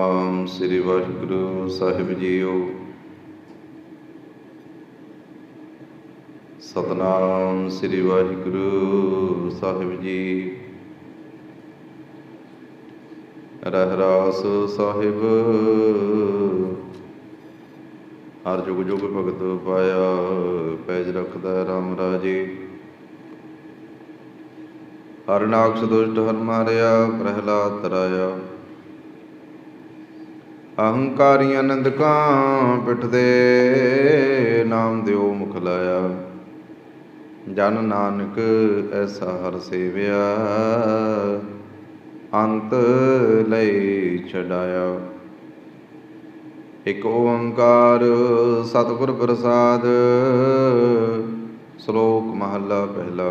ਆਮ Sri Waheguru Sahib JIO. Satnam Sri Waheguru Sahib ji. Rehras ਸਾਹਿਬ। ਹਰ ਜੁਗ ਜੁਗ ਭਗਤ ਪਾਇਆ, ਪੈਜ ਰਖਦਾ RAM ਰਾਜੇ। ਹਰ ਨਾਕਸ਼ ਦੁਸ਼ਟ ਹਰ ਮਾਰਿਆ, ਪ੍ਰਹਿਲਾਦ ਤਰਾਇਆ। ਅਹੰਕਾਰੀਆਂ ਨੰਦਕਾਂ ਪਿੱਠ ਦੇ ਨਾਮ ਦਿਓ ਮੁਖ ਲਾਇਆ। ਜਨ ਨਾਨਕ ਐਸਾ ਹਰ ਸੇਵਿਆ, ਅੰਤ ਲਈ ਛਡਾਇਆ। ਇਕ ਓੰਕਾਰ ਸਤਿਗੁਰ ਪ੍ਰਸਾਦ, ਸ਼ਲੋਕ ਮਹੱਲਾ ਪਹਿਲਾ।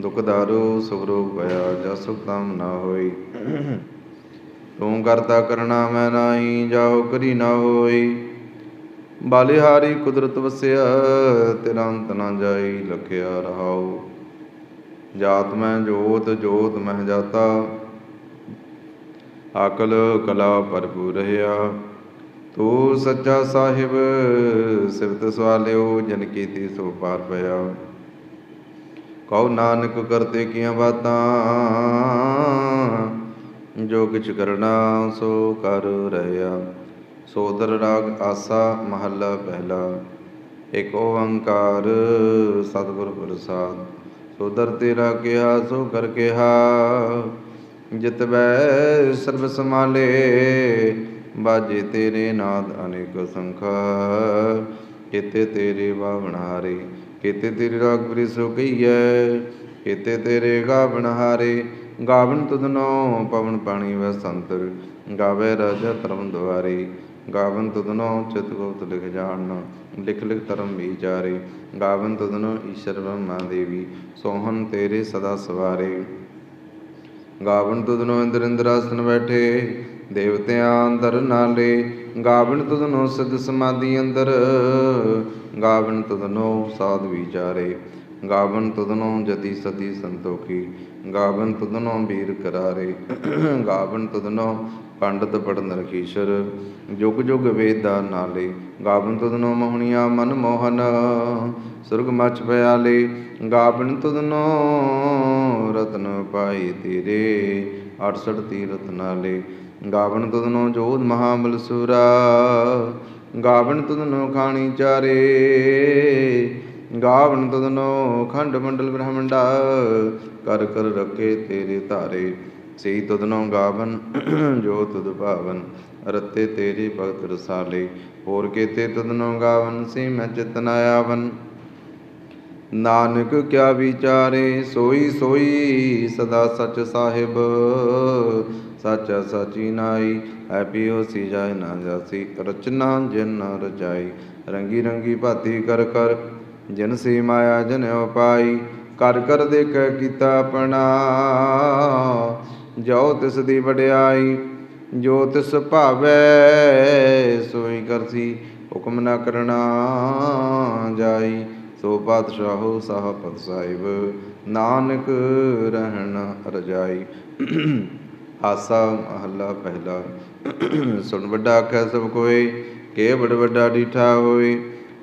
ਦੁਖ ਦਾਰੂ ਸੁਖ ਰੋਗ ਭਇਆ, ਜਸ ਸੁਖ ਤਮ ਨਾ ਹੋਈ। ਤੂੰ ਕਰਤਾ ਕਰਣਾ ਮੈਂ ਨਾਹੀ ਜਾਓ ਕਰੀ ਨਾ ਹੋਈ। ਬਾਲਿਹਾਰੀ ਕੁਦਰਤ ਵਸਿਆ ਤੇਰਾ ਅੰਤ ਨਾ ਜਾਈ, ਲਖਿਆ ਰਹਾਉ। ਜਾਤ ਮੈਂ ਜੋਤ ਜੋਤ ਮਹਿ ਜਾਤਾ। ਅਕਲ ਕਲਾ ਭਰਪੂਰ ਰਹਾ ਤੂੰ ਸੱਚਾ ਸਾਹਿਬ, ਸਿਫਤ ਸਵਾਲਿਓ, ਜਨ ਕੀਤੀ ਸੋ ਪਾਰ ਪਿਆ। ਕਉ ਨਾਨਕ ਕਰਤੇ ਕੀਆਂ ਬਾਤਾਂ ਜੋ ਕਿਛ ਕਰਨਾ ਸੋ ਕਰ ਰਹਿਆ ਸੋਦਰ ਰਾਗ ਆਸਾ ਮਹੱਲਾ ਪਹਿਲਾ। ਇਕ ਓੰਕਾਰ ਸਤਿਗੁਰ ਪ੍ਰਸਾਦ। ਸੋਦਰ ਤੇਰਾ ਕਿਹਾ ਸੋ ਕਰ ਕਿਹਾ। ਜਿਤ ਬੈ ਸਰਬ ਸਮਾਲੇ ਬਾਜੇ ਤੇਰੇ ਨਾਦ ਅਨੇਕ ਸੰਖਾ। ਕਿਤੇ ਤੇਰੇ ਬਾਵਣਹਾਰੇ ਕਿਤੇ ਤੇਰੇ ਰਾਗ ਪ੍ਰੀ ਸੋ ਕਿਤੇ ਤੇਰੇ ਗਾਵਣ ਹਾਰੇ ਗਾਵਣ ਤੁਧਨੋ ਪਵਨ ਪਾਣੀ ਵੈ ਗਾਵੇ ਰਾਜਾ ਧਰਮ ਦੁਆਰੇ। ਗਾਵਨ ਤੁਧਨੋ ਚਿਤ ਗੁਪਤ ਲਿਖ ਜਾਣ, ਲਿਖ ਲਿਖ ਧਰਮ ਵਿਚਾਰੇ ਗਾਵਨ ਤੁਧਨੋ ਈਸ਼ਰ ਬ੍ਰਹਮਾ ਦੇਵੀ, ਸੋਹਣ ਤੇਰੇ ਸਦਾ ਸਵਾਰੇ। ਗਾਵਨ ਤੁਧਨੋ ਇੰਦਰ ਇੰਦਰਾਸਨ ਬੈਠੇ, ਦੇਵਤਿਆਂ ਅੰਦਰ ਨਾਲੇ। ਗਾਵਨ ਤੁਧਨੋ ਸਿੱਧ ਸਮਾਧੀ ਅੰਦਰ। ਗਾਵਨ ਤੁਧਨੋ ਸਾਧ ਵਿਚਾਰੇ ਗਾਵਨ ਤੁਧਨੋ ਜਤੀ ਸਤੀ ਸੰਤੋਖੀ, ਗਾਵਨ ਤੁਧਨੋ ਵੀਰ ਕਰਾਰੇ, ਗਾਵਨ ਤੁਧਨੋ ਪੰਡਤ ਪੜਨ ਰਖੀਸ਼ਰ ਜੁਗ ਜੁਗ ਵੇਦਾ ਨਾਲੇ, ਗਾਵਨ ਤੁਧਨੋ ਮੋਹਣੀਆਂ ਮਨ ਮੋਹਨ, ਸੁਰਗ ਮਚ ਪਿਆਲੇ, ਗਾਵਨ ਤੁਧਨੋ ਰਤਨ ਪਾਈ ਤੇਰੇ 68 ਤੀਰਤ ਨਾਲੇ, ਗਾਵਨ ਤੁਧਨੋ ਜੋਧ ਮਹਾਬਲ ਸੂਰਾ ਗਾਵਨ ਤੁਧਨੋ ਖਾਣੀ ਚਾਰੇ ਗਾਵਨ ਤੁਧਨੋ ਖੰਡ ਮੰਡਲ ਬ੍ਰਹਮੰਡਾ, ਕਰ ਕਰ ਰਖੇ ਤੇਰੇ ਧਾਰੇ। ਸਈ ਤੁਧਨੋ ਗਾਵਨ, ਜੋ ਤਦ ਭਾਵਨ, ਰਤੇ ਤੇਰੇ ਭਗਤ ਰਸਾਲੇ। ਹੋਰ ਕੇਤੇ ਤੁਧਨੋ ਗਾਵਨ ਸੇ ਮੈਂ ਚਿਤਨ ਆਵਨ। ਨਾਨਕ ਕਿਆ ਵਿਚਾਰੇ, ਸੋਈ ਸੋਈ ਸਦਾ ਸਚ ਸਾਹਿਬ। ਸਾਚਾ ਸਾਚੀ ਨਾਈ ਐਪੀ ਹੋ ਸੀ ਜਾਏ ਨਾ ਜਾਸੀ। ਰਚਨਾ ਜਿਨ ਰਚਾਈ, ਰੰਗੀ ਰੰਗੀ ਭਾਤੀ ਕਰ ਕਰ ਜਿਨ ਸੀ ਮਾਇਆ ਜਨ ਪਾਈ ਕਰ ਕਰ ਦੇਖੈ ਕੀਤਾ ਆਪਣਾ। ਜੋ ਤਿਸ ਦੀ ਵਡਿਆਈ, ਜੋ ਤਿਸ ਭਾਵੈ, ਸੋਈ ਕਰਸੀ, ਹੁਕਮ ਨਾ ਕਰਨਾ ਜਾਈ। ਸੋ ਪਾਤਸ਼ਾਹੋ ਸਾਹਿਬ ਸਾਹਿਬ, ਨਾਨਕ ਰਹਿਣ ਰਜਾਈ ਆਸਾ ਮਹੱਲਾ ਪਹਿਲਾ। ਸੁਣ ਵੱਡਾ ਆਖੈ ਸਭ ਕੋਏ ਕੇ ਬੜ ਵੱਡਾ ਡੀਠਾ ਹੋਏ।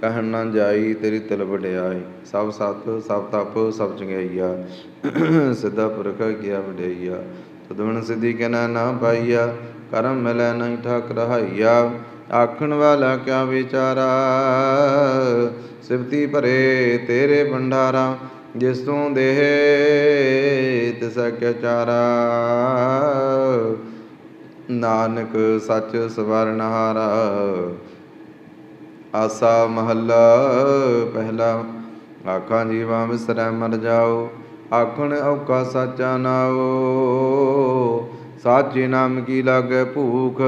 ਕਹਿਣ ਨਾ ਜਾਈ ਤੇਰੀ ਤਿਲ ਵਡਿਆਈ। ਸਭ ਸਤ, ਸਭ ਤਪ, ਸਭ ਚੰਗਿਆਈਆ। ਸਿੱਧਾ ਪੁਰਖ ਗਿਆ ਵਡਿਆਈਆ। ਤਦਵਣ ਸਿੱਧੀ ਕਹਿਣਾ ਨਾ ਪਾਈਆ। ਕਰਮ ਮਿਲੈ ਨਹੀਂ ਠਾਕ ਰਹਾਈਆ। ਆਖਣ ਵਾਲਾ ਕਿਆ ਵਿਚਾਰਾ? ਸਿਫਤੀ ਭਰੇ ਤੇਰੇ ਭੰਡਾਰਾ, ਜਿਸ ਤੂੰ ਦੇਹ ਤਿਸਾ ਕਿਆ ਚਾਰਾ। ਨਾਨਕ ਸੱਚ ਸਵਰਨਹਾਰਾ ਆਸਾ ਮਹੱਲਾ, ਪਹਿਲਾ ਆਖਾਂ ਜੀਵਾਂ ਵਿਸਰੈ ਮਰ ਜਾਓ, ਆਖਣ ਔਕਾ ਸਾਚਾ ਨਾਓ। ਸਾਚੇ ਨਾਮ ਕੀ ਲਾਗੈ ਭੂਖ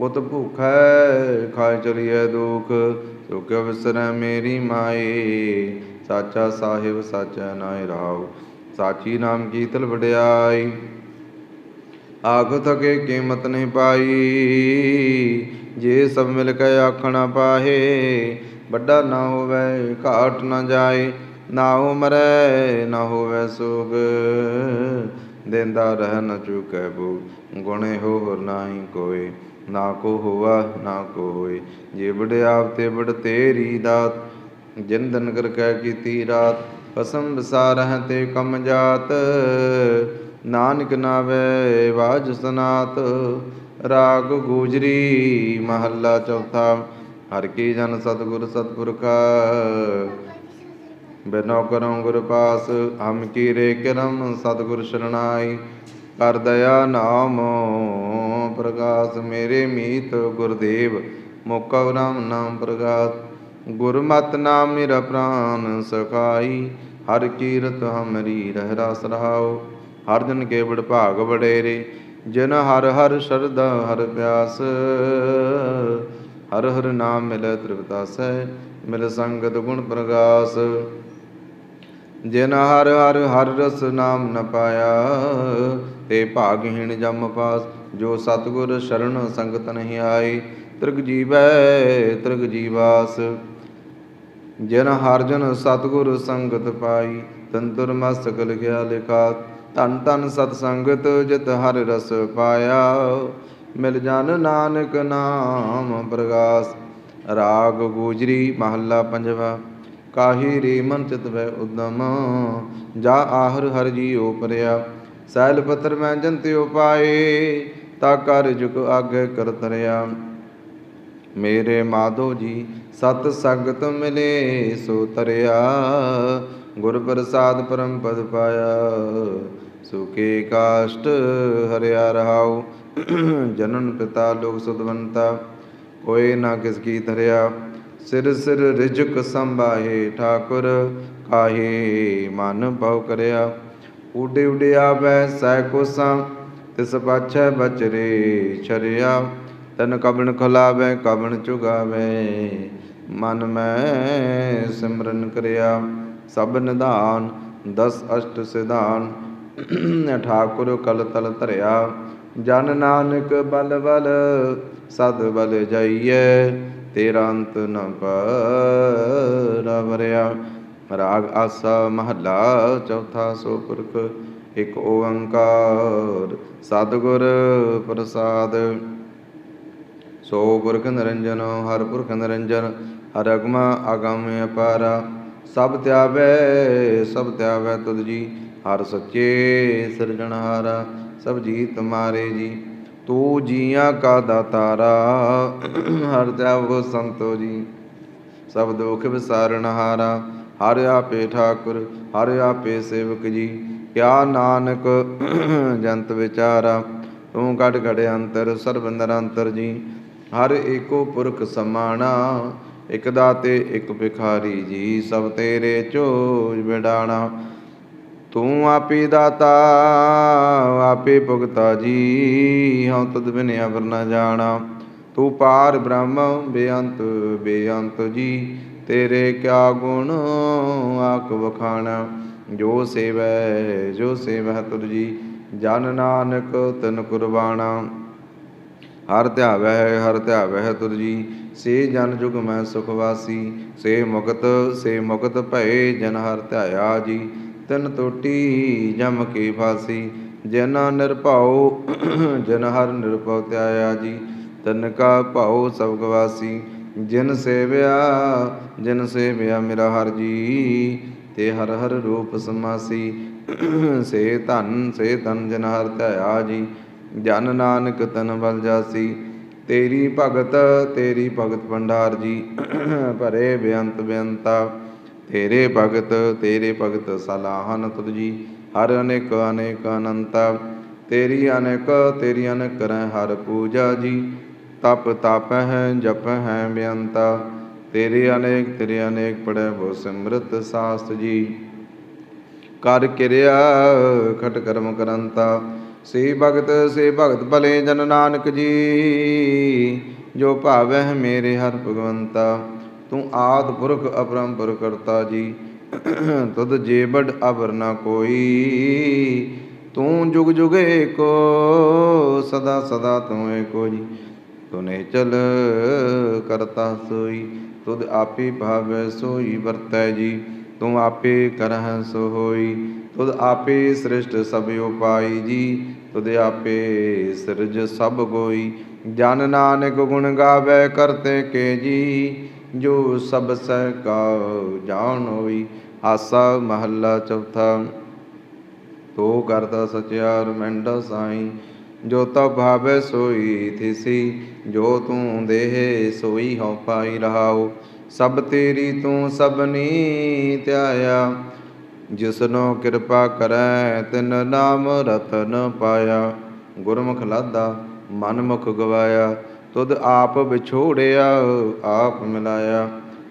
ਉਤ ਭੁਖੈ ਖਾਇ ਚਲੀਐ ਦੁਖ ਸੋ ਕਿਉ ਵਿਸਰੈ ਮੇਰੀ ਮਾਏ। ਸਾਚਾ ਸਾਹਿਬ, ਸਾਚਾ ਨਾਇ ਰਾਉ ਸਾਚੀ ਨਾਮ ਕੀਤਲ ਵਡਿਆਈ। ਆਖ ਥਕੇ ਕੀਮਤ ਨਹੀਂ ਪਾਈ ਜੇ ਸਭ ਮਿਲ ਕੇ ਆਖਣਾ ਪਾਹੇ, ਵੱਡਾ ਨਾ ਹੋਵੇ, ਘਾਟ ਨਾ ਜਾਏ, ਨਾ ਉਮਰੈ ਨਾ ਹੋਵੇ ਸੋਗ। ਦੇਂਦਾ ਰਹਿ ਨ ਚੁਕੈ ਬੋ ਗੁਣੇ ਹੋਰ ਨਾਹੀ ਕੋਏ, ਨਾ ਕੋ ਹੋਆ, ਨਾ ਕੋ ਹੋਏ। ਜੇ ਵਡਿਆਪ ਤੇ ਵਡ ਤੇਰੀ ਦਾਤ ਜਿੰਦਨ ਕਰ ਕਹਿ ਕੀਤੀ ਰਾਤ। ਕਸਮ ਵਿਸਾਰਹਿ ਤੇ ਕਮ ਜਾਤ, ਨਾਨਕ ਨਾਵੇ, ਵਾਜ ਸਨਾਤ। ਰਾਗ ਗੂਜਰੀ ਮਹੱਲਾ ਚੌਥਾ, ਹਰ ਕੀ ਜਨ ਸਤਿਗੁਰ ਸਤਿਪੁਰਖਾ ਬਿਨੋ ਕਰਉ ਗੁਰ ਪਾਸ, ਹਮ ਕੀ ਰੇ ਕਰਮ ਸਤਿਗੁਰ ਸ਼ਰਣਾਈ। ਕਰ ਦਇਆ ਨਾਮ ਪ੍ਰਗਾਸ, ਮੇਰੇ ਮੀਤ ਗੁਰਦੇਵ, ਮੋਕਾ ਰਾਮ ਨਾਮ ਪ੍ਰਗਾਸ। ਗੁਰਮਤਿ ਨਾਮ ਮੇਰਾ ਪ੍ਰਾਨ ਸਖਾਈ, ਹਰ ਕੀਰਤ ਹਮਰੀ ਰਹਿ ਰਸ ਰਹਾਉ। ਹਰ ਜਨ ਕੇ ਬੜ ਭਾਗ ਬਡੇਰੇ ਜਿਨ ਹਰ ਹਰ ਸ਼ਰਧਾ ਹਰ ਪਿਆਸ, ਹਰ ਹਰ ਨਾਮ ਮਿਲੈ ਤ੍ਰਿਪਤਾਸੈ, ਮਿਲ ਸੰਗਤ ਗੁਣ ਪ੍ਰਗਾਸ। ਜਿਨ ਹਰ ਹਰ ਹਰ ਰਸ ਨਾਮ ਨ ਪਾਇਆ, ਤੇ ਭਾਗਹੀਣ ਜਮ ਪਾਸ, ਜੋ ਸਤਗੁਰ ਸ਼ਰਨ ਸੰਗਤ ਨਹੀਂ ਆਈ, ਤ੍ਰਿਗ ਜੀਵੈ ਤ੍ਰਿਗ ਜੀਵਾਸ। ਜਿਨ ਹਰ ਜਨ ਸਤਗੁਰ ਸੰਗਤ ਪਾਈ, ਤੰਤੁਰ ਮਸਤਕ ਲਿਖਿਆ ਲਿਖਾ ਧਨ ਧਨ ਸਤ ਸੰਗਤ ਜਿਤ ਹਰ ਰਸ ਪਾਇਆ। ਮਿਲ ਜਨ ਨਾਨਕ ਨਾਮ ਪ੍ਰਗਾਸ। ਰਾਗ ਗੂਜਰੀ ਮਹੱਲਾ ਪੰਜਵਾ। ਕਾਹੀ ਰੇ ਮਨ ਚਿਤ ਵੈ ਉਦਮ। ਜਾ ਆਹਰ ਹਰ ਜੀਉ ਪਰਿਆ। ਸੈਲ ਪੱਤਰ ਮੈਂ ਜੰਤਿਉ ਪਾਏ। ਤਾ ਕਰ ਜੁਗ ਆਗੇ ਕਰ ਤਰਿਆ। ਮੇਰੇ ਮਾਧੋ ਜੀ ਸਤ ਸੰਗਤ ਮਿਲੇ ਸੋ ਤਰਿਆ। ਗੁਰ ਪ੍ਰਸਾਦ ਪਰਮ ਪਦ ਪਾਇਆ। ਸੁਖੇ ਕਾਸ਼ਟ ਹਰਿਆ ਰਹਾਉ। ਜਨਨ ਪਿਤਾ ਲੋਕ ਸੁਦਵੰਤਾ ਕੋਈ ਨਾ ਕਿਸ ਕੀ ਧਰਿਆ। ਸਿਰ ਸਿਰ ਰਿਜਕ ਸੰਭਾਹੇ ਠਾਕੁਰ, ਕਾਹੇ ਮਨ ਭਉ ਕਰਿਆ। ਉਡੇ ਉਡਿਆ ਵੈ ਸੈ ਕੋਸਾਂ, ਤਿਸ ਪਾਛੈ ਬਚਰੇ ਛਰਿਆ। ਤਨ ਕਬਣ ਖਲਾਵੇ, ਕਬਣ ਚੁਗਾਵੇ, ਮਨ ਮੈਂ ਸਿਮਰਨ ਕਰਿਆ। ਸਭ ਨਿਧਾਨ, ਦਸ ਅਸ਼ਟ ਸਿਧਾਨ ਠਾਕੁਰ ਕਲ ਤਲ ਧਰਿਆ। ਜਨ ਨਾਨਕ ਬਲ ਬਲ, ਸਦ ਬਲ ਜਾਈਏ ਤੇਰਾ ਅੰਤ ਨ ਪਰਵਰਿਆ। ਰਾਗ ਆਸਾ ਮਹੱਲਾ, ਚੌਥਾ ਸੋ ਪੁਰਖ ਇੱਕ ਓੰਕਾਰ। ਸਤਿਗੁਰ ਪ੍ਰਸਾਦ। ਸੋ ਪੁਰਖ ਨਿਰੰਜਨ, ਹਰ ਪੁਰਖ ਨਿਰੰਜਨ, ਹਰ ਅਗਮ ਅਗਮ ਅਪਾਰਾ। ਸਭ ਧਿਆਵੈ ਸਭ ਧਿਆਵੈ ਤੁਧ ਜੀ। ਹਰ ਸੱਚੇ ਸਿਰਜਣਹਾਰਾ, ਸਭ ਜੀ ਤੁਮਾਰੇ ਜੀ। ਤੂੰ ਜੀਆਂ ਕਾ ਦਾਤਾਰਾ, ਹਰ ਧਿਆਵੋ ਸੰਤੋ ਜੀ। ਸਭ ਦੁਖ ਵਿਸਾਰਣਹਾਰਾ, ਹਰ ਆਪੇ ਠਾਕੁਰ, ਹਰ ਆਪੇ ਸੇਵਕ ਜੀ। ਕਿਆ ਨਾਨਕ ਜੰਤ ਵਿਚਾਰਾ, ਤੂੰ ਘਟ ਘਟ ਅੰਤਰ, ਸਰਬ ਨਿਰੰਤਰ ਜੀ। ਹਰ ਏਕੋ ਪੁਰਖ ਸਮਾਣਾ, ਇਕ ਦਾਤੇ, ਇਕ ਭਿਖਾਰੀ ਜੀ। ਸਭ ਤੇਰੇ ਝੋਜ ਵਿਡਾਣਾ ਤੂੰ ਆਪੇ ਦਾਤਾ, ਆਪੇ ਭੁਗਤਾ ਜੀ। ਹਉ ਤਦ ਬਿਨ ਅਵਰ ਨ ਜਾਣਾ। ਤੂੰ ਪਾਰ ਬ੍ਰਹਮ, ਬੇਅੰਤ ਬੇਅੰਤ ਜੀ। ਤੇਰੇ ਕਿਆ ਗੁਣ ਆਕ ਵਖਾਣਾ। ਜੋ ਸੇਵੈ ਜੋ ਸੇਵੈ ਤੁਰ ਜੀ, ਜਨ ਨਾਨਕ ਤਨ ਕੁਰਬਾਣਾ। ਹਰ ਧਿਆਵੈ ਹਰ ਧਿਆਵੈ ਤੁਰ ਜੀ। ਸੇ ਜਨ ਜੁਗ ਮੈਂ ਸੁਖ ਵਾਸੀ, ਸੇ ਮੁਕਤ ਸੇ ਮੁਕਤ ਭਏ ਜਨ ਹਰ ਧਿਆਇਆ ਜੀ। ਤਿਨ ਤੋਟੀ ਜਮ ਕੇ ਫਾਸੀ, ਜਨ ਨਿਰਭਉ, ਜਨ ਹਰ ਨਿਰਭਉ ਧਿਆਇਆ ਜੀ। ਤਨ ਕਾ ਭਾਉ ਸਭ ਗਵਾਸੀ, ਜਿਨ ਸੇਵਿਆ ਜਿਨ ਸੇਵਿਆ ਮੇਰਾ ਹਰ ਜੀ। ਤੇ ਹਰ ਹਰ ਰੂਪ ਸਮਾਸੀ, ਸੇ ਧਨ ਸੇ ਧਨ ਜਨ ਹਰ ਧਿਆਇਆ ਜੀ। ਜਨ ਨਾਨਕ ਤਨ ਬਲ ਜਾਸੀ, ਤੇਰੀ ਭਗਤ ਤੇਰੀ ਭਗਤ ਭੰਡਾਰ ਜੀ। ਭਰੇ ਬੇਅੰਤ ਬੇਅੰਤਾ ਤੇਰੇ ਭਗਤ ਤੇਰੇ ਭਗਤ ਸਲਾਹਨ ਤੁਧ ਜੀ। ਹਰ ਅਨੇਕ ਅਨੇਕ ਅਨੰਤ, ਤੇਰੀ ਅਨੇਕ ਤੇਰੀ ਅਨੇਕ ਕਰੈ ਹਰ ਪੂਜਾ ਜੀ। ਤਪ ਤਪ ਹੈ, ਜਪ ਹੈ ਬੇਅੰਤਾ ਤੇਰੇ ਅਨੇਕ ਤੇਰੇ ਅਨੇਕ ਪੜੈ ਬੋ ਸਿਮਰਤ ਸਾਸਤ ਜੀ। ਕਰ ਕਿਰਿਆ, ਖਟ ਕਰਮ ਕਰੰਤਾ, ਸੇ ਭਗਤ ਸੇ ਭਗਤ ਭਲੇ ਜਨ ਨਾਨਕ ਜੀ। ਜੋ ਭਾਵੈ ਮੇਰੇ ਹਰ ਭਗਵੰਤਾ ਤੂੰ ਆਦ ਪੁਰਖ ਅਪਰੰਪਰ ਕਰਤਾ ਜੀ। ਤੁਧ ਜੀਵੜ ਅਵਰ ਨ ਕੋਈ, ਤੂੰ ਜੁਗ ਜੁਗ ਏਕੋ, ਸਦਾ ਸਦਾ ਤੂੰ ਏਕੋ ਜੀ। ਤੂੰ ਚਲ ਕਰਤਾ ਸੋਈ, ਤੁਧ ਆਪੇ ਭਾਵੈ ਸੋਈ ਵਰਤੈ ਜੀ। ਤੂੰ ਆਪੇ ਕਰਹਿ ਸੋ ਹੋਈ ਤੁਧ ਆਪੇ ਸ੍ਰਿਸ਼ਟ ਸਭ ਉਪਾਈ ਜੀ। ਤੁਧ ਆਪੇ ਸਿਰਜ ਸਭ ਕੋਈ ਜਨ ਨਾਨਕ ਗੁਣ ਗਾਵੇ ਕਰਤੇ ਕੇ ਜੀ। ਜੋ ਸਭ ਸਹਿ ਕਾ ਜਾਣ ਹੋਈ ਆਸਾ ਮਹੱਲਾ ਚੌਥਾ। ਤੋ ਕਰਦਾ ਸਚਿਆਰ ਮੈਂਡਾ ਸਾਈ, ਜੋ ਤਾ ਭਾਵੇ ਸੋਈ ਥਿਸੀ, ਜੋ ਤੂੰ ਦੇਹ ਸੋਈ ਹਉ ਪਾਈ ਰਹਾਉ। ਸਭ ਤੇਰੀ ਤੂੰ ਸਭਨੀ ਧਿਆਇਆ ਜਿਸਨੋ ਕਿਰਪਾ ਕਰੈ ਤਿਨ ਨਾਮ ਰਤਨ ਪਾਇਆ। ਗੁਰਮੁਖ ਲਾਦਾ ਮਨ ਮੁਖ ਗਵਾਇਆ ਤੁਧ ਆਪ ਵਿਛੋੜਿਆ, ਆਪ ਮਿਲਾਇਆ।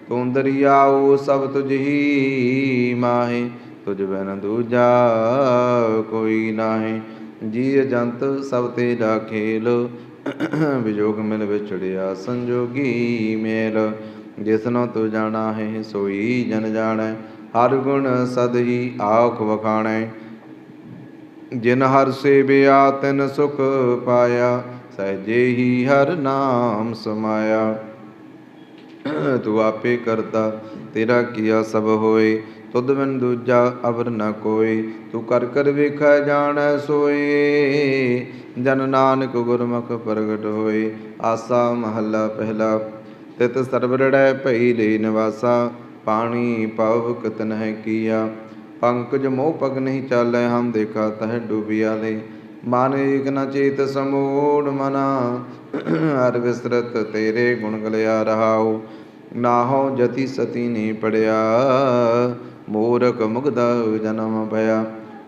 ਤੂੰ ਦਰਿਆਉ ਸਭ ਤੁਝ ਮਾਹੇ, ਤੁਝ ਬਿਨ ਦੂਜਾ ਕੋਈ ਨਾਹੀ। ਜੀ ਜੰਤ ਸਭ ਤੇਰਾ ਖੇਲ, ਵਿਜੋਗ ਮਿਲ ਵਿਛੜਿਆ ਸੰਜੋਗੀ ਮੇਲ। ਜਿਸਨੋ ਤੂੰ ਜਾਣਾ ਹੈ, ਸੋਈ ਜਨ ਜਾਣੈ, ਹਰ ਗੁਣ ਸਦ ਹੀ ਆਖ ਵਖਾਣੈ। ਜਿਨ ਹਰ ਸੇਵਿਆ, ਤਿਨ ਸੁਖ ਪਾਇਆ ਸਹਜੇ ਹੀ ਹਰ ਨਾਮ ਸਮਾਇਆ। ਤੂੰ ਆਪੇ ਕਰਤਾ ਤੇਰਾ ਕੀਆ ਸਭ ਹੋਏ। ਤੁਧ ਬਿਨ ਦੂਜਾ ਅਵਰ ਨ ਕੋਈ ਤੂੰ ਕਰ ਕਰ ਵੇਖੈ ਜਾਣੈ ਸੋਏ। ਜਨ ਨਾਨਕ ਗੁਰਮੁਖ ਪ੍ਰਗਟ ਹੋਏ, ਆਸਾ ਮਹੱਲਾ ਪਹਿਲਾ। ਤਿਤ ਸਰਬਰੜੈ ਭਈ ਲੈ ਨਿਵਾਸਾ, ਪਾਣੀ ਪਵ ਕਤਨ ਹੈ ਕੀਆ। ਪੰਕਜ ਮੋਹ ਪਗ ਨਹੀਂ ਚਾਲੈ, ਹਮ ਦੇਖਾ ਤਹ ਡੂਬਿਆ ਲੈ। ਮਨ ਏਕ ਨ ਚੇਤ ਸਮੂੜ ਮਨਾ। ਹਰ ਵਿਸਰਤ ਤੇਰੇ ਗੁਣ ਗਲਿਆ ਰਹਾਉ। ਨਾਹੋ ਜਤੀ ਸਤੀ ਨਹੀਂ ਪੜਿਆ। ਮੂਰਖ ਮੁਗਦਾ ਜਨਮ ਭਇਆ।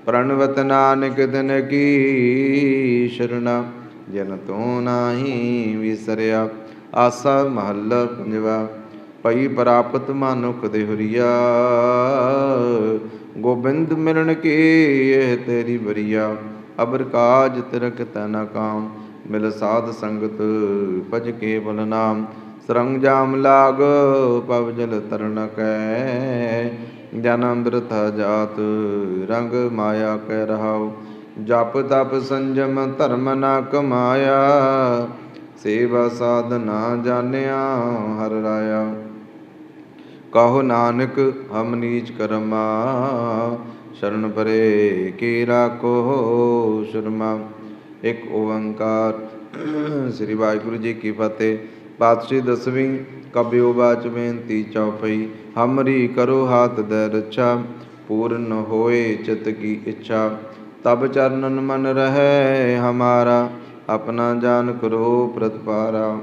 ਪ੍ਰਣਵਤ ਨਾਨਕ ਦਿਨ ਕੀ ਸ਼ਰਣਾ। ਜਨ ਤੂੰ ਨਾਹੀ ਵਿਸਰਿਆ, ਆਸਾ ਮਹੱਲ ਪੰਜਵਾ। ਪਈ ਪ੍ਰਾਪਤ ਮਾਨੁਖ ਦੇ ਹੁਰੀਆ। ਗੋਬਿੰਦ ਮਿਲਣ ਕੇ ਇਹ ਤੇਰੀ ਬਰੀਆ ਅਬਰ ਕਾਜ ਤਿਰਕ ਤਨ ਕਾਮ, ਮਿਲ ਸਾਧ ਸੰਗਤ ਭਜ ਕੇਵਲ ਨਾਮ। ਸਰੰਗ ਜਾਮ ਲਾਗ, ਪਵ ਜਲ ਤਰਨ ਕੈ। ਜਨ ਅੰਮ੍ਰਿਤ ਜਾਤ, ਰੰਗ ਮਾਇਆ ਕਹਿ ਰਹਾਉ। ਜਪ ਤਪ ਸੰਜਮ ਧਰਮ ਨਾ ਕਮਾਇਆ। ਸੇਵਾ ਸਾਧਨਾ ਜਾਣਿਆ, ਹਰ ਰਾਇਆ। ਕਹੋ ਨਾਨਕ ਹਮ ਨੀਚ ਕਰਮਾ। ਸ਼ਰਨ ਪਰੇ ਕੀ ਰਾਖੋ ਸ਼ਰਮਾ। ਇੱਕ ਓੰਕਾਰ। ਸ੍ਰੀ ਵਾਹਿਗੁਰੂ ਜੀ ਕੀ ਫਤਿਹ। ਪਾਤਸ਼ਾਹੀ ਦਸਵੀਂ ਕਬਿਓ ਬਾਚ ਬੇਨਤੀ ਚੌਪਈ। ਹਮਰੀ ਕਰੋ ਹਾਥ ਦੇ ਰੱਛਾ। ਪੂਰਨ ਹੋਏ ਚਿਤ ਕੀ ਇੱਛਾ। ਤਬ ਚਰਨਨ ਮਨ ਰਹੈ ਹਮਾਰਾ। ਆਪਣਾ ਜਾਨ ਕਰੋ ਪ੍ਰਤਪਾਰਾ।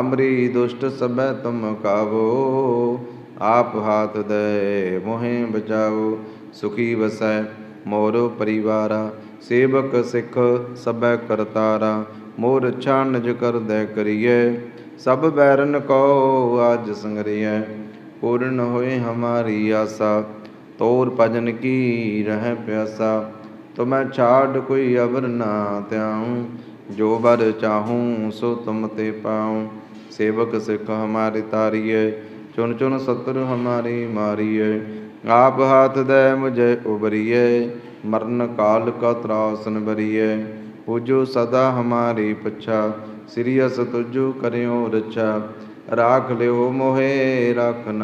ਹਮਰੀ ਦੁਸ਼ਟ ਸਭੈ ਤੁਮ ਕਾਵੋ। ਆਪ ਹਾਥ ਦੇ ਮੋਹਿ ਬਚਾਓ ਸੁਖੀ ਵਸੈ ਮੋਰ ਪਰਿਵਾਰਾ, ਸੇਵਕ ਸਿੱਖ ਸਭੈ ਕਰਤਾਰਾ, ਮੋਰ ਅੱਛਾ ਨਿਜ ਕਰਦੈ ਕਰੀਏ ਸਭ ਬੈਰਨ ਕੋ ਆਜ ਸੰਗਰੀਐ, ਪੂਰਨ ਹੋਏ ਹਮਾਰੀ ਆਸਾ, ਤੋਰ ਭਜਨ ਕੀ ਰਹਿ ਪਿਆਸਾ, ਤੁਮੈ ਛਾੜ ਕੋਈ ਅਵਰ ਨਾ ਤਿਆਉ ਜੋ ਬਰ ਚਾਹੂੰ ਸੋ ਤੁਮ ਤੇ ਪਾਉ, ਸੇਵਕ ਸਿੱਖ ਹਮਾਰੇ ਤਾਰੀਏ ਚੁਨ ਚੁਨ ਸਤਰ ਹਮਾਰੀ ਮਾਰੀਏ ਆਪ ਹਾਥ ਦੇ ਮੁਝੇ ਉਬਰੀਏ, ਮਰਨ ਕਾਲ ਕਾ ਤਰਾਸਨ ਬਰੀਏ ਪੂਜੋ ਸਦਾ ਹਮਾਰੀ ਪਛਾ, ਸ੍ਰੀ ਅਸ ਤੁਜੋ ਕਰਿਓ ਰਛਾ। ਰਾਖ ਲਿਓ ਮੋਹੇ, ਰਖ ਨ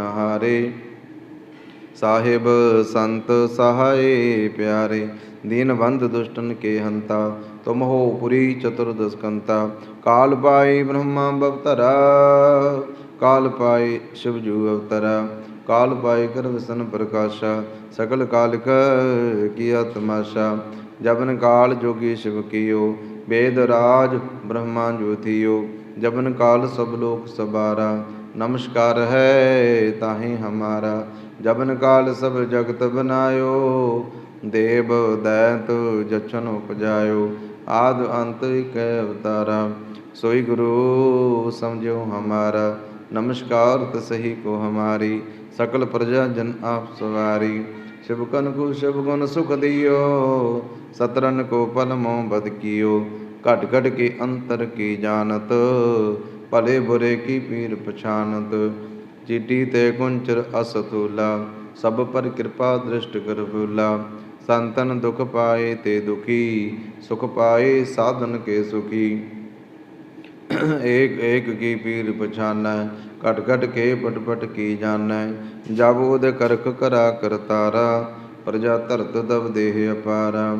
ਸਾਹਿਬ ਸੰਤ ਸਹਾਏ ਪਿਆਰੇ, ਦੀਨ ਦੁਸ਼ਟਨ ਕੇ ਹੰਤਾ, ਤੁਮ ਹੋ ਪੁਰੀ ਚਤੁਰਦਸਕੰਤਾ ਕਾਲ ਪਾਈ ਬ੍ਰਹਮਾ ਬਵਤਰਾ ਕਾਲ ਪਾਈ ਸ਼ਿਵਜੂ ਅਵਤਰਾ। ਕਾਲ ਪਾਏ ਕਰ ਵਸਨ ਪ੍ਰਕਾਸ਼ਾ ਸਕਲ ਕਾਲਿਕ ਕੀਆ ਤਮਾਸ਼ਾ ਜਬਨ ਕਾਲ ਜੋਗੀ ਸ਼ਿਵ ਕੀਓ, ਵੇਦ ਰਾਜ ਬ੍ਰਹਮਾ ਜੋਤੀਓ ਜਬਨ ਕਾਲ ਸਭ ਲੋਕ ਸਬਾਰਾ, ਨਮਸਕਾਰ ਹੈ ਤਾਹੀ ਹਮਾਰਾ। ਜਬਨ ਕਾਲ ਸਭ ਜਗਤ ਬਨਾਇਓ, ਦੇਵ ਦੈਤ ਜਚਨ ਉਪਜਾਇਓ। ਆਦ ਅੰਤ ਇਕ ਅਵਤਾਰਾ, ਸੋਈ ਗੁਰੂ ਸਮਝਿਓ ਹਮਾਰਾ। ਨਮਸਕਾਰ ਤਸਹੀ ਕੋ ਹਮਾਰੀ ਸਕਲ ਪ੍ਰਜਾ ਜਨ ਆਪ ਸਵਾਰੀ। ਸ਼ਿਵ ਕਨ ਕੋ ਸ਼ਿਵ ਗੁਣ ਸੁਖ ਦਿਓ। ਸਤਰਨ ਕੋ ਪਲ ਮੋ ਬਦ ਕੀਓ। ਘਟ ਘਟ ਕੇ ਅੰਤਰ ਕੀ ਜਾਣਤ। ਭਲੇ ਬੁਰੇ ਕੀ ਪੀਰ ਪਛਾਨਤ। ਚੀਟੀ ਤੇ ਕੁੰਚਰ ਅਸਤੂਲਾ ਸਭ ਪਰ ਕਿਰਪਾ ਦ੍ਰਿਸ਼ਟ ਕਰ ਫੂਲਾ। ਸੰਤਨ ਦੁਖ ਪਾਏ ਤੇ ਦੁਖੀ। ਸੁਖ ਪਾਏ ਸਾਧਨ ਕੇ ਸੁਖੀ। ਏਕ ਏਕ ਕੀ ਪੀਰ ਪਛਾਨੈ। ਘਟ ਘਟ ਕੇ ਪਟ ਪਟ ਕੀ ਜਾਣੈ, ਜਬ ਉਦ ਕਰਖ ਕਰਾ ਕਰਤਾਰਾ, ਪ੍ਰਜਾ ਧਰਤ ਦਬ ਦੇਹ ਅਪਾਰਾ।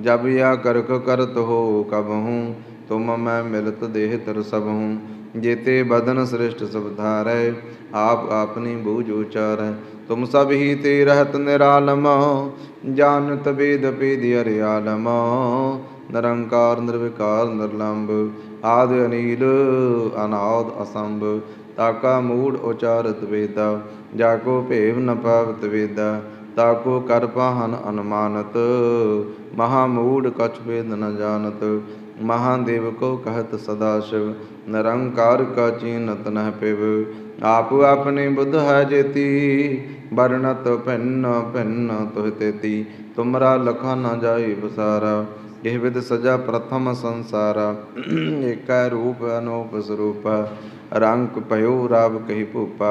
ਜਬ ਯਾ ਕਰਖ ਕਰਤ ਹੋ ਕਬਹੂ, ਤੁਮ ਮੈਂ ਮਿਲਤ ਦੇਹ ਤਰ ਸਭਹੂ। ਜੇਤੇ ਬਦਨ ਸ੍ਰਿਸ਼ਟ ਸਭ ਧਾਰੈ, ਆਪ ਆਪਨੀ ਬੂਝ ਉਚਾਰੈ। ਤੁਮ ਸਭ ਹੀ ਤੇ ਰਹਤ ਨਿਰਾਲਮ ਜਾਨਤ ਵੇਦ ਪੇਦ ਅਰਿਆਲਮ ਨਿਰੰਕਾਰ, ਨਿਰਵਿਕਾਰ ਨਿਰਲੰਭ ਆਦਿ ਅਨੀਲ, ਅਨਾਦ ਅਸੰਭ। ਤਾਕਾ ਮੂੜ ਉਚਾਰਤ ਵੇਦਾ ਜਾ ਕੋ ਭੇਵ ਨ ਪਾਵਤ ਵੇਦਾ ਤਾਕੋ ਕਰ ਪਾਹਨ ਅਨੁਮਾਨਤ ਮਹਾ ਮੂੜ ਕਛ ਵੇਦ ਨ ਜਾਣਤ ਮਹਾਦੇਵ ਕੋ ਕਹਤ ਸਦਾ ਸ਼ਿਵ ਨਿਰੰਕਾਰ ਕਾ ਚੀਨਤ ਨਹਿ ਪਿਵ ਆਪ ਆਪਣੇ ਬੁੱਧ ਹੈ ਜੇਤੀ ਵਰਣਤ ਭਿੰਨ ਭਿੰਨ ਤੁਹ ਤੇਤੀ ਤੁਮਰਾ ਲਖਾ ਨ ਜਾਈ ਬਸਾਰਾ ਇਹ ਵਿਦ ਸਜਾ ਪ੍ਰਥਮ ਸੰਸਾਰਾ। ਏਕੈ ਰੂਪ ਅਨੂਪ ਸਰੂਪ। ਰੰਗ ਭਇਓ ਰਾਵ ਕਹੀ ਭੂਪਾ।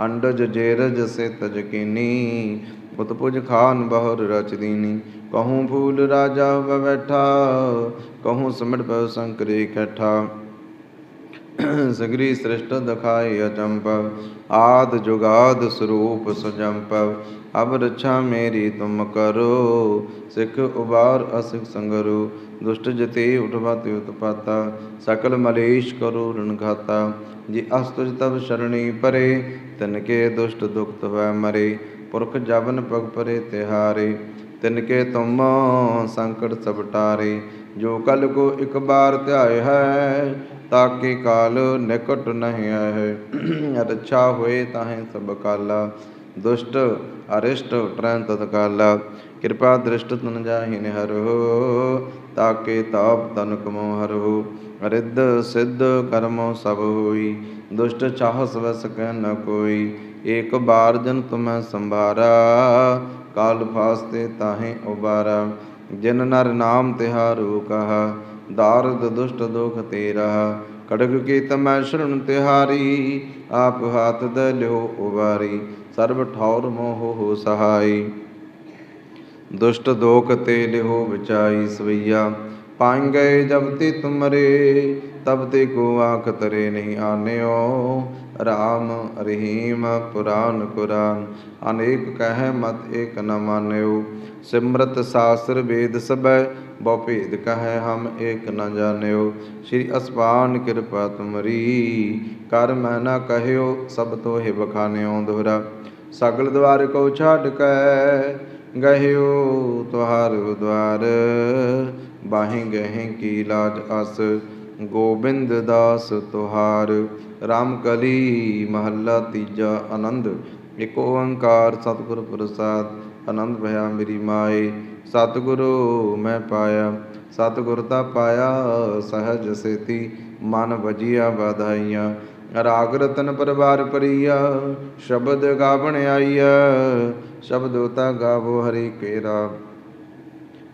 ਅੰਡਜ ਜੇਰਜ ਸੇ ਤਜਕੀਨੀ ਉਤਪੁਜ ਖਾਨ ਬਹੁਰ ਰਚ ਦੀਨੀ। ਕਹੂੰ ਫੂਲ ਰਾਜਾ ਹੋਵੇ ਬੈਠਾ। ਕਹੂੰ ਸਿਮਟ ਪਉ ਸੰਕਰੇ ਇਕੱਠਾ ਸਗਰੀ ਸ੍ਰਿਸ਼ਟ ਦਖਾਈ ਅਚੰਪ ਆਦ ਜੁਗਾਦ ਸਰੂਪ ਸੁਜੰਪ ਅਬ ਰੱਛਾ ਮੇਰੀ ਤੁਮ ਕਰੋ, ਸਿੱਖ ਉਬਾਰ ਅਸਿਖ ਸੰਗਰੋ, ਦੁਸ਼ਟ ਜਤੇ ਉਠਵਾਤੇ ਉਤਪਾਤਾ, ਸਕਲ ਮਲੇਸ਼ ਕਰੋ ਰਣ ਘਾਤਾ, ਜੀ ਅਸਤੁਜ ਤਬ ਸ਼ਰਣੀ ਪਰੇ, ਤਿਨ ਕੇ ਦੁਸ਼ਟ ਦੁਖਤ ਹੋਇ ਮਰੇ, ਪੁਰਖ ਜਬਨ ਪਗ ਪਰੇ ਤਿਹਾਰੇ, ਤਿਨ ਕੇ ਤੁਮ ਸੰਕਟ ਸਭ ਟਾਰੇ, ਜੋ ਕਲ ਕੋ ਇਕ ਬਾਰ ਧਿਆਏ ਹੈ ਤਾਕੇ ਕਾਲ ਨਿਕਟ ਨਹੀਂ ਹੈ ਰੱਛਾ ਹੋਏ ਤਾਹੇ ਸਭ ਕਾਲਾ ਦੁਸ਼ਟ, ਅਰਿਸ਼ਟ ਟਰੰਤ ਤਤਕਾਲਾ। ਕਿਰਪਾ ਦ੍ਰਿਸ਼ਟ ਤਨ ਜਾਹੀ ਨਿਹਰੋ ਤਾਕੇ ਤਾਪ ਤਨ ਕਮੋ ਹਰੋ ਰਿੱਧ ਸਿੱਧ ਕਰਮੋ ਸਭ ਹੋਈ, ਦੁਸ਼ਟ ਚਾਹਸ ਵਸ ਕਹਿ ਨ ਕੋਈ। ਏਕ ਬਾਰ ਜਨ ਤੁਮੈ ਸੰਭਾਰਾ, ਕਾਲ ਫਾਸਤੇ ਤਾਹੇ ਉਬਾਰਾ। ਜਿਨ ਨਰ ਨਾਮ ਤਿਹਾਰੂ ਕਹਾ, ਦਾਰਦ ਦੁਸ਼ਟ ਦੁਖ ਤੇਰਾ। ਕੜਕ ਕੀ ਤਮੈ ਸ਼ਰਨ ਤਿਹਾਰੀ, ਆਪ ਹਾਥ ਦ ਲਿਓ ਉਬਾਰੀ। ਸਰਬ ਠੌਰ ਮੋਹ ਹੋ ਸਹਾਈ। ਦੁਸ਼ਟ ਦੋਖ ਤੇ ਲਿਹੋ ਵਿਚਾਈ ਸਵਈਆ। ਪਾਇ ਗਏ ਜਬ ਤੇ ਤੁਮਰੇ ਤਬ ਤੇ ਕੋ ਆਖ ਤਰੇ ਨਹੀਂ ਆਨਿਓ। ਰਾਮ ਰਹੀਮ ਪੁਰਾਨ ਕੁਰਾਨ, ਅਨੇਕ ਕਹਿ ਮਤ ਏਕ ਨ ਮਾਨਿਓ। ਸਿਮਰਤ ਸਾਸਰ ਵੇਦ ਸਭੈ, ਬਹੁ ਭੇਦ ਕਹੈ ਹਮ ਏਕ ਨ ਜਾਣਿਓ। ਸ੍ਰੀ ਅਸਪਾਨ ਕਿਰਪਾ ਤੁਮਰੀ, ਕਰ ਮੈਂ ਨਾ ਕਹਿਓ, ਸਭ ਤੋਹਿ ਬਖਾਨਿਓ ਦੋਹਰਾ। ਸਗਲ ਦਵਾਰ ਕੋ ਛੱਡ ਕੈ, ਗਹਿਓ ਤੁਹਾਰ ਦਵਾਰ ਬਾਹੀ ਗਹਿ ਕੀ ਲਾਜ ਅਸ। ਗੋਬਿੰਦ ਦਾਸ ਤੁਹਾਰ RAM ਕਲੀ ਮਹੱਲਾ ਤੀਜਾ ਆਨੰਦ। ਇਕ ਓੰਕਾਰ ਸਤਿਗੁਰ ਪ੍ਰਸਾਦ, ਆਨੰਦ ਭਇਆ ਮੇਰੀ ਮਾਏ। ਸਤਿਗੁਰੂ ਮੈਂ ਪਾਇਆ, ਸਤਿਗੁਰ ਦਾ ਪਾਇਆ ਸਹਜ ਸੇਤੀ, ਮਨ ਵਜੀਆ ਵਧਾਈਆਂ। ਰਾਗ ਰਤਨ ਪਰਵਾਰ ਪਰੀਆ, ਸ਼ਬਦ ਗਾਵਣ ਆਈਆ ਸ਼ਬਦ ਉਤਾ ਗਾਵੋ ਹਰੀ ਕੇਰਾ।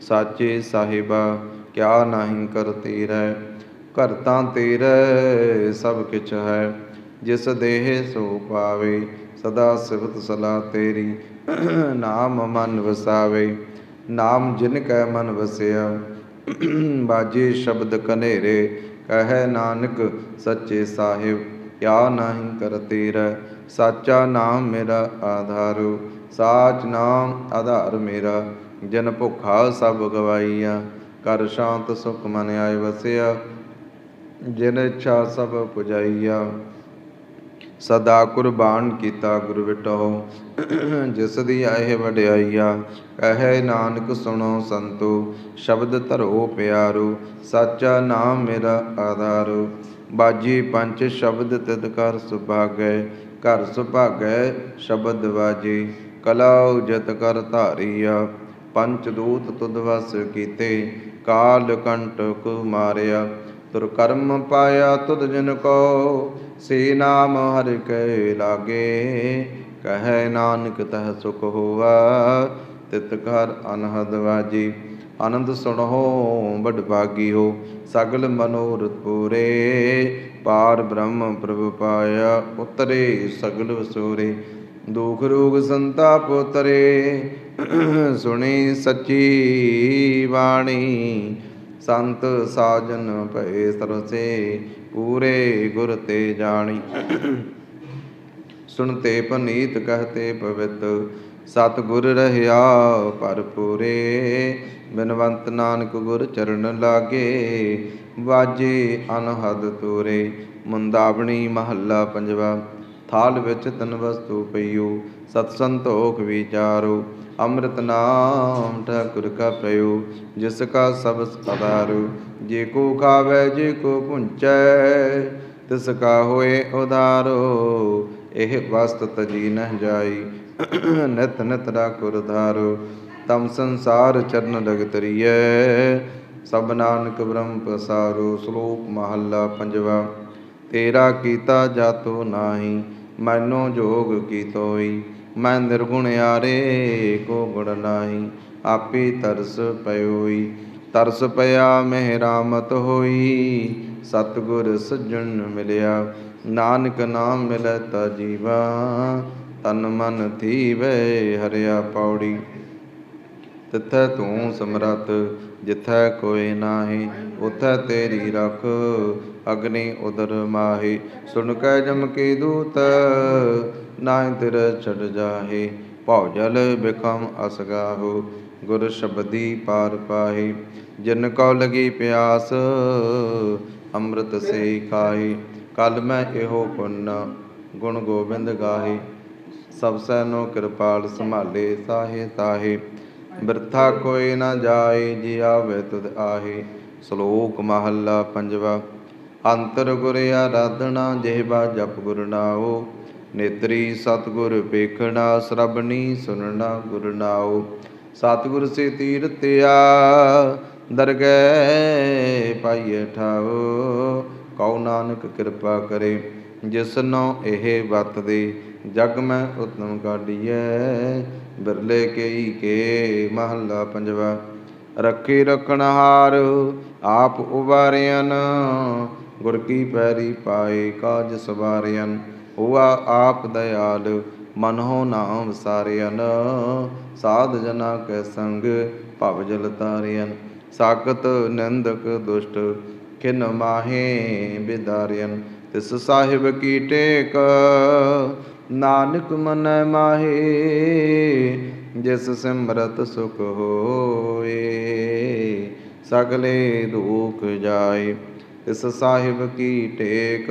ਸਾਚੇ ਸਾਹਿਬਾ, ਕਿਆ ਨਾਹੀ ਕਰ ਤੇਰਾ? ਘਰ ਤਾਂ ਤੇਰਾ ਸਭ ਕਿਛ ਹੈ। ਜਿਸ ਦੇਹ ਸੋ ਪਾਵੇ, ਸਦਾ ਸਿਫਤ ਸਲਾ ਤੇਰੀ। ਨਾਮ ਮਨ ਵਸਾਵੇ, ਨਾਮ ਜਿਨ ਕੈ ਮਨ ਵਸਿਆ। ਬਾਜੇ ਸ਼ਬਦ ਕਨੇਰੇ ਕਹੈ ਨਾਨਕ ਸੱਚੇ ਸਾਹਿਬ, ਕਿਆ ਨਾਹੀ ਕਰ ਤੇਰਾ? ਸਾਚਾ ਨਾਮ ਮੇਰਾ ਆਧਾਰੋ, ਸਾਚ ਨਾਮ ਆਧਾਰ ਮੇਰਾ। ਜਨ ਭੁਖਾ ਸਭ ਗਵਾਈਆ, ਕਰ ਸ਼ਾਂਤ ਸੁਖ ਮਨ ਆਏ ਵਸਿਆ। ਜਿਨ ਇੱਛਾ ਸਭ ਪੁਜਾਈਆ। ਸਦਾ ਕੁਰਬਾਨ ਕੀਤਾ ਗੁਰ ਵਿਟੋ ਜਿਸ ਦੀ ਆਏ ਵਡਿਆਈਆ। ਕਹੈ ਨਾਨਕ ਸੁਣੋ ਸੰਤੋ, ਸ਼ਬਦ ਧਰੋ ਪਿਆਰੋ, ਸਾਚਾ ਨਾਮ ਮੇਰਾ ਆਧਾਰੋ। ਬਾਜੀ ਪੰਜ ਸ਼ਬਦ ਤਿਤ ਕਰ ਸੁਭਾਗੈ, ਘਰ ਸੁਭਾਗੈ ਸ਼ਬਦ ਬਾਜੀ ਕਲਾ ਉਜਤ ਕਰ ਧਾਰੀਆ। ਪੰਚ ਦੂਤ ਤੁਧ ਵਸ ਕੀਤੇ, ਕਾਲ ਕੰਟਕ ਮਾਰਿਆ। ਤੁਰ ਕਰਮ ਪਾਇਆ ਤੁਧ ਜਿਨ ਕੋ, ਸੇ ਨਾਮ ਹਰਿ ਕੈ ਲਾਗੇ। ਕਹੈ ਨਾਨਕ ਤਹ ਸੁਖ ਹੋਆ, ਤਿਤ ਘਰ ਅਨਹਦ ਵਾਜੀ। ਆਨੰਦ ਸੁਣੋ ਬੜ ਭਾਗੀ ਹੋ, ਸਗਲ ਮਨੋਰਥ ਪੂਰੇ। ਪਾਰ ਬ੍ਰਹਮ ਪ੍ਰਭ ਪਾਇਆ, ਉਤਰੇ ਸਗਲ ਵਸੂਰੇ। ਦੁਖ ਰੋਗ ਸੰਤਾਪ ਉਤਰੇ ਸੁਣੀ ਸੱਚੀ ਬਾਣੀ, ਸੰਤ ਸਾਜਨ ਭਏ ਸਰਸੇ ਪੂਰੇ ਗੁਰ ਤੇ ਜਾਣੀ। ਸੁਣਤੇ ਪਨੀਤ ਕਹਤੇ ਪਵਿੱਤ ਸਤ ਗੁਰ ਰਹਿਆ ਭਰਪੂਰੇ। ਬਿਨਵੰਤ ਨਾਨਕ ਗੁਰ ਚਰਨ ਲਾਗੇ, ਵਾਜੇ ਅਨਹਦ ਤੂਰੇ। ਮੁੰਦਾਵਣੀ ਮਹੱਲਾ ਪੰਜਵਾ, ਥਾਲ ਵਿੱਚ ਤਨ ਵਸਤੂ ਪਈਓ ਸਤ ਸੰਤੋਖ ਵਿਚਾਰੋ। ਅੰਮ੍ਰਿਤ ਨਾਮ ਠਾਕੁਰ ਕਾ ਪ੍ਰਯੋ ਜਿਸ ਕਾ ਸਭ ਸਦਾਰੂ। ਜੇ ਕੋ ਖਾਵੇ, ਜੇ ਕੋ ਪੁੰਚੈ, ਤਿਸ ਕਾ ਹੋਏ ਉਦਾਰੋ। ਇਹ ਵਸਤ ਤਜੀ ਨਹਿ ਜਾਈ, ਨਿਤ ਨਿਤ ਰਾਖੁਰ ਧਾਰੋ। ਤਮ ਸੰਸਾਰ ਚਰਨ ਲਗ ਤਰੀਐ ਸਭ ਨਾਨਕ ਬ੍ਰਹਮ ਪਸਾਰੋ। ਸ਼ਲੋਕ ਮਹੱਲਾ ਪੰਜਵਾ, ਤੇਰਾ ਕੀਤਾ ਜਾਤੋ ਨਾਹੀ, ਮੈਨੋ ਜੋਗ ਕੀਤੋਈ। ਮੈਂ ਨਿਰਗੁਣ ਆਰੇ ਕੋ ਗੁਣ ਨਾਹੀ ਆਪੇ ਤਰਸ ਪਇਓਈ ਤਰਸ ਪਿਆ ਮਹਿ ਹੋਈ, ਸਤਿਗੁਰ ਸੱਜਣ ਮਿਲਿਆ। ਨਾਨਕ ਨਾਮ ਮਿਲੈ ਤਾ ਜੀਵਾ, ਤਨ ਮਨ ਥੀਵੇ ਹਰਿਆ ਪੌੜੀ। ਤਿਥੈ ਤੂੰ ਸਮਰਤ ਜਿਥੈ ਕੋਈ ਨਾਹੀ, ਉਥੈ ਤੇਰੀ ਰਖ, ਅਗਨੀ ਉਦਰ ਮਾਹੀ। ਸੁਣ ਕੈ ਜਮ ਕੀ ਦੂਤ ਨਾਹਿ ਤਿਰ ਛੜ ਜਾਹੇ, ਭਉ ਜਲ ਬਿਕਮ ਅਸਗਾਹੋ ਗੁਰ ਸ਼ਬਦੀ ਪਾਰ ਪਾਹੀ, ਜਿਨ ਕਉ ਲਗੀ ਪਿਆਸ, ਅੰਮ੍ਰਿਤ ਸੇ ਖਾਹੀ, ਕਲ ਮੈਂ ਇਹੋ ਪੁੰਨ, ਗੁਣ ਗੋਬਿੰਦ ਗਾਹੀ, ਸਭ ਸੈਨੋ ਕਿਰਪਾਲ ਸੰਭਾਲੇ ਸਾਹੇ ਤਾਹੇ, ਬਿਰਥਾ ਕੋਈ ਨਾ ਜਾਏ ਜੀ ਆਵੇ ਤੁਧ ਆਹੇ, ਸ਼ਲੋਕ ਮਹੱਲਾ ਪੰਜਵਾ, ਅੰਤਰ ਗੁਰ ਆਰਾਧਨਾ ਜਿਹਬਾ ਜਪ ਗੁਰ ਨਾਉ ਨੇਤਰੀ ਸਤਗੁਰ ਵੇਖਣਾ, ਸਰਬਣੀ ਸੁਨਣਾ ਗੁਰ ਨਾਉ। ਸਤਗੁਰ ਸੇ ਤੀਰਤਿਆ ਦਰਗਹਿ ਪਾਈਏ ਠਾਉ। ਕਉ ਨਾਨਕ ਕਿਰਪਾ ਕਰੇ ਜਿਸਨੋ ਇਹ ਵਤ ਦੇ। ਜਗ ਮੈਂ ਉਤਮ ਕਾਢੀਐ ਬਿਰਲੇ ਕਈ ਕੇ ਮਹੱਲਾ ਪੰਜਵਾ। ਰੱਖੀ ਰਖਣ ਹਾਰ, ਆਪ ਉਬਾਰਿਆਨ ਗੁਰ ਕੀ ਪੈਰੀ ਪਾਏ ਕਾਜ ਸਵਾਰਿਆਨ ਹੋਆ ਆਪ ਦਇਆਲ ਮਨੋ ਨਾਮ ਵਿਸਾਰਿਆਨ ਸਾਧ ਜਨਾ ਕੈ ਸੰਗ, ਭਵ ਜਲ ਤਾਰਿਅਨ ਸਾਕਤ ਨਿੰਦਕ ਦੁਸ਼ਟ, ਖਿਨ ਮਾਹੇ ਬਿਦਾਰਿਆਨ ਤਿਸ ਸਾਹਿਬ ਕੀ ਟੇਕ, ਨਾਨਕ ਮਨ ਮਾਹੇ, ਜਿਸ ਸਿਮਰਤ ਸੁਖ ਹੋਏ। ਸਗਲੇ ਦੁਖ ਜਾਏ, ਤਿਸ ਸਾਹਿਬ ਕੀ ਟੇਕ